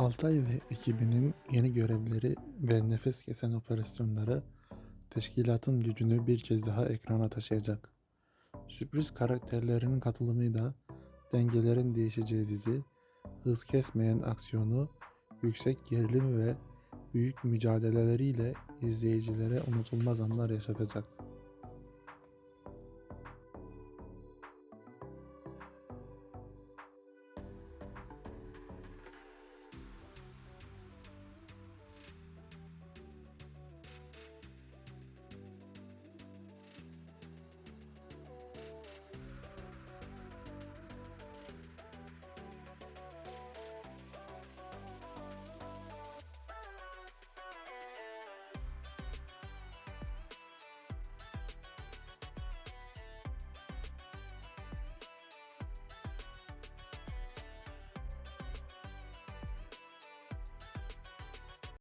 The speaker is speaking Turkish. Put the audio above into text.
Altay ve ekibinin yeni görevleri ve nefes kesen operasyonları teşkilatın gücünü bir kez daha ekrana taşıyacak. Sürpriz karakterlerinin katılımıyla dengelerin değişeceği dizi, hız kesmeyen aksiyonu, yüksek gerilim ve büyük mücadeleleriyle izleyicilere unutulmaz anlar yaşatacak.